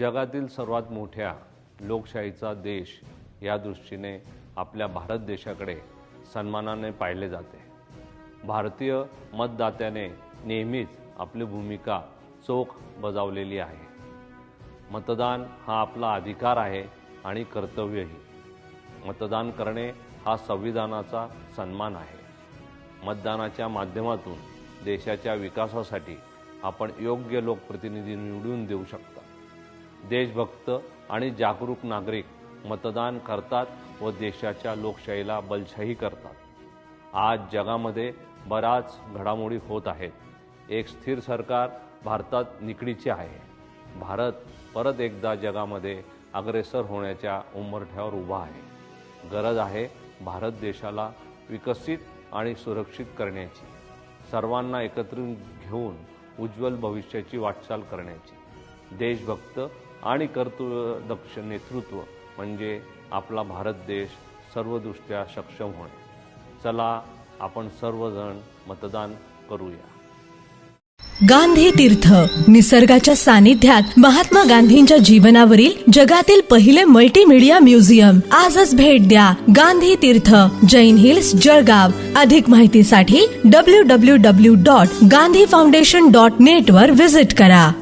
जगातील सर्वात मोठ्या लोकशाहीचा देश या दृष्टीने आपल्या भारत देशाकडे सन्मानाने पाहिले जाते. भारतीय मतदात्याने नेहमीच आपली भूमिका चोख बजावलेली आहे. मतदान हा आपला अधिकार आहे आणि कर्तव्यही. मतदान करणे हा संविधानाचा सन्मान आहे. मतदानाच्या माध्यमातून देशाच्या विकासासाठी आपण योग्य लोकप्रतिनिधी निवडून देऊ शकता. देशभक्त आणि जागरूक नागरिक मतदान करतात व देशाच्या लोकशाहीला बलशाही करतात. आज जगामध्ये बराच घडामोडी होत आहेत. एक स्थिर सरकार भारतात निकडीचे आहे. भारत परत एकदा जगामध्ये अग्रेसर होण्याच्या उंबरठ्यावर उभा आहे. गरज आहे भारत देशाला विकसित आणि सुरक्षित करण्याची. सर्वांना एकत्र घेऊन उज्ज्वल भविष्याची वाटचाल करण्याची. देशभक्त आणि कर्तृदक्ष नेतृत्व म्हणजे आपला भारत देश सर्वदृष्ट्या सक्षम होणे. चला आपण सर्वजण मतदान करूया. गांधी तीर्थ निसर्गाच्या सानिध्यात महात्मा गांधींच्या जीवनावरील जगातील पहिले मल्टीमीडिया म्युझियम आजच भेट द्या गांधी तीर्थ जैन हिल्स जळगाव. अधिक माहितीसाठी W W W dot Gandhi foundation dot net वर विजिट करा.